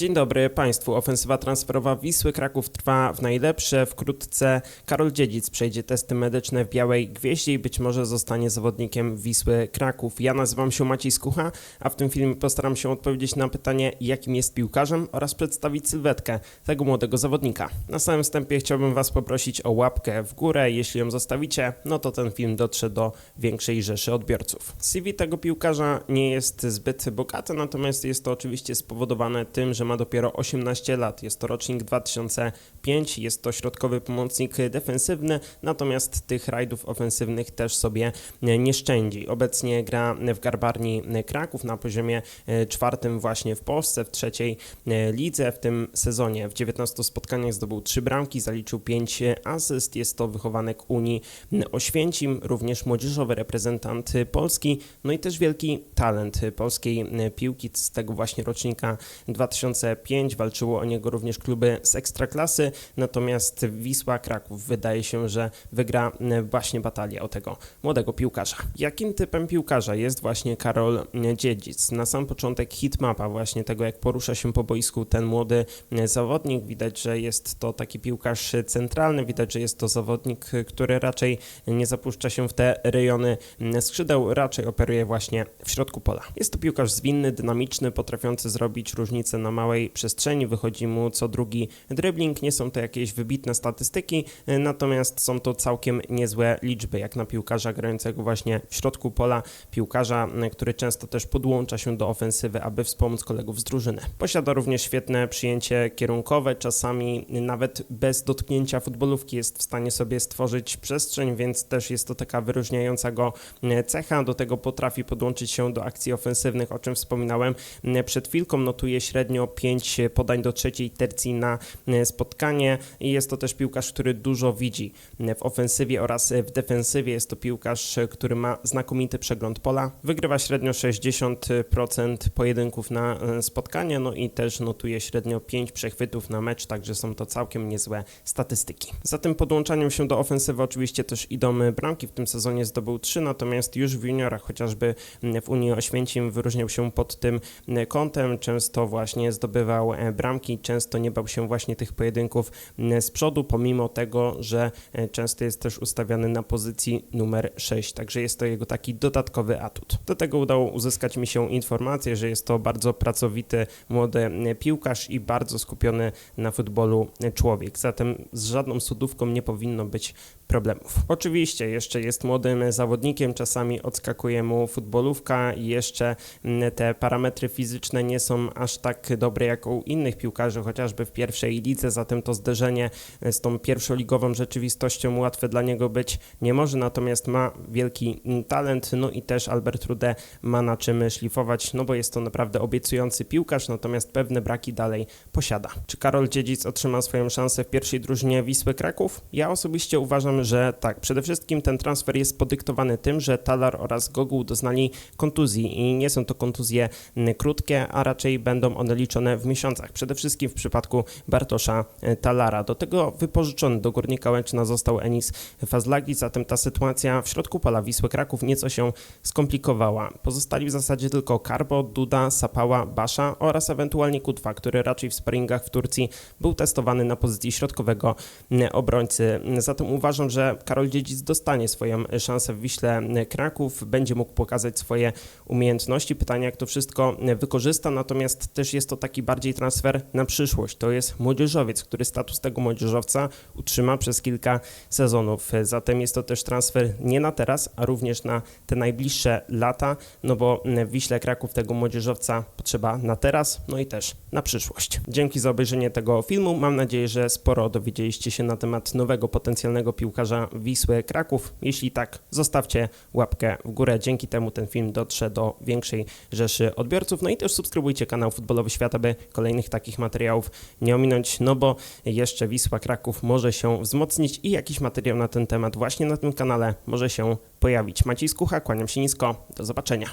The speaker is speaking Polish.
Dzień dobry Państwu. Ofensywa transferowa Wisły Kraków trwa w najlepsze. Wkrótce Karol Dziedzic przejdzie testy medyczne w Białej Gwieździe i być może zostanie zawodnikiem Wisły Kraków. Ja nazywam się Maciej Skucha, a w tym filmie postaram się odpowiedzieć na pytanie, jakim jest piłkarzem oraz przedstawić sylwetkę tego młodego zawodnika. Na samym wstępie chciałbym Was poprosić o łapkę w górę. Jeśli ją zostawicie, no to ten film dotrze do większej rzeszy odbiorców. CV tego piłkarza nie jest zbyt bogate, natomiast jest to oczywiście spowodowane tym, że ma dopiero 18 lat. Jest to rocznik 2005, jest to środkowy pomocnik defensywny, natomiast tych rajdów ofensywnych też sobie nie szczędzi. Obecnie gra w Garbarni Kraków na poziomie e, czwartym właśnie w Polsce, w trzeciej e, lidze w tym sezonie. W 19 spotkaniach zdobył 3 bramki, zaliczył 5 asyst. Jest to wychowanek Unii Oświęcim, również młodzieżowy reprezentant Polski, no i też wielki talent polskiej piłki z tego właśnie rocznika 2005. Walczyło o niego również kluby z ekstraklasy, natomiast Wisła Kraków wydaje się, że wygra właśnie batalię o tego młodego piłkarza. Jakim typem piłkarza jest właśnie Karol Dziedzic? Na sam początek hitmapa właśnie tego, jak porusza się po boisku ten młody zawodnik. Widać, że jest to taki piłkarz centralny, widać, że jest to zawodnik, który raczej nie zapuszcza się w te rejony skrzydeł, raczej operuje właśnie w środku pola. Jest to piłkarz zwinny, dynamiczny, potrafiący zrobić różnicę na małej przestrzeni, wychodzi mu co drugi dribbling. Nie są to jakieś wybitne statystyki, natomiast są to całkiem niezłe liczby, jak na piłkarza grającego właśnie w środku pola, piłkarza, który często też podłącza się do ofensywy, aby wspomóc kolegów z drużyny. Posiada również świetne przyjęcie kierunkowe, czasami nawet bez dotknięcia futbolówki jest w stanie sobie stworzyć przestrzeń, więc też jest to taka wyróżniająca go cecha. Do tego potrafi podłączyć się do akcji ofensywnych, o czym wspominałem przed chwilką. Notuje średnio 5 podań do trzeciej tercji na spotkanie i jest to też piłkarz, który dużo widzi w ofensywie oraz w defensywie. Jest to piłkarz, który ma znakomity przegląd pola. Wygrywa średnio 60% pojedynków na spotkanie, no i też notuje średnio 5 przechwytów na mecz, także są to całkiem niezłe statystyki. Za tym podłączaniem się do ofensywy oczywiście też idą bramki. W tym sezonie zdobył 3, natomiast już w juniorach, chociażby w Unii Oświęcim, wyróżniał się pod tym kątem. Często właśnie zdobywał bramki, często nie bał się właśnie tych pojedynków z przodu, pomimo tego, że często jest też ustawiany na pozycji numer 6, także jest to jego taki dodatkowy atut. Do tego udało uzyskać mi się informację, że jest to bardzo pracowity młody piłkarz i bardzo skupiony na futbolu człowiek. Zatem z żadną sudówką nie powinno być problemów. Oczywiście jeszcze jest młodym zawodnikiem, czasami odskakuje mu futbolówka i jeszcze te parametry fizyczne nie są aż tak dobre jak u innych piłkarzy, chociażby w pierwszej lidze, zatem to zderzenie z tą pierwszoligową rzeczywistością łatwe dla niego być nie może, natomiast ma wielki talent, no i też Albert Rude ma na czym szlifować, no bo jest to naprawdę obiecujący piłkarz, natomiast pewne braki dalej posiada. Czy Karol Dziedzic otrzyma swoją szansę w pierwszej drużynie Wisły Kraków? Ja osobiście uważam, że tak. Przede wszystkim ten transfer jest podyktowany tym, że Talar oraz Gogół doznali kontuzji i nie są to kontuzje krótkie, a raczej będą one liczone w miesiącach. Przede wszystkim w przypadku Bartosza Talara. Do tego wypożyczony do Górnika Łęczna został Enis Fazlagi, zatem ta sytuacja w środku pola Wisły Kraków nieco się skomplikowała. Pozostali w zasadzie tylko Karbo, Duda, Sapała, Basza oraz ewentualnie Kutwa, który raczej w sparingach w Turcji był testowany na pozycji środkowego obrońcy. Zatem uważam, że Karol Dziedzic dostanie swoją szansę w Wiśle Kraków, będzie mógł pokazać swoje umiejętności. Pytanie, jak to wszystko wykorzysta, natomiast też jest to taki bardziej transfer na przyszłość. To jest młodzieżowiec, który status tego młodzieżowca utrzyma przez kilka sezonów. Zatem jest to też transfer nie na teraz, a również na te najbliższe lata, no bo w Wiśle Kraków tego młodzieżowca potrzeba na teraz, no i też na przyszłość. Dzięki za obejrzenie tego filmu. Mam nadzieję, że sporo dowiedzieliście się na temat nowego potencjalnego piłkarza Wisły Kraków. Jeśli tak, zostawcie łapkę w górę. Dzięki temu ten film dotrze do większej rzeszy odbiorców. No i też subskrybujcie kanał Futbolowy Świat, aby kolejnych takich materiałów nie ominąć, no bo jeszcze Wisła Kraków może się wzmocnić i jakiś materiał na ten temat właśnie na tym kanale może się pojawić. Maciej Skucha, kłaniam się nisko. Do zobaczenia.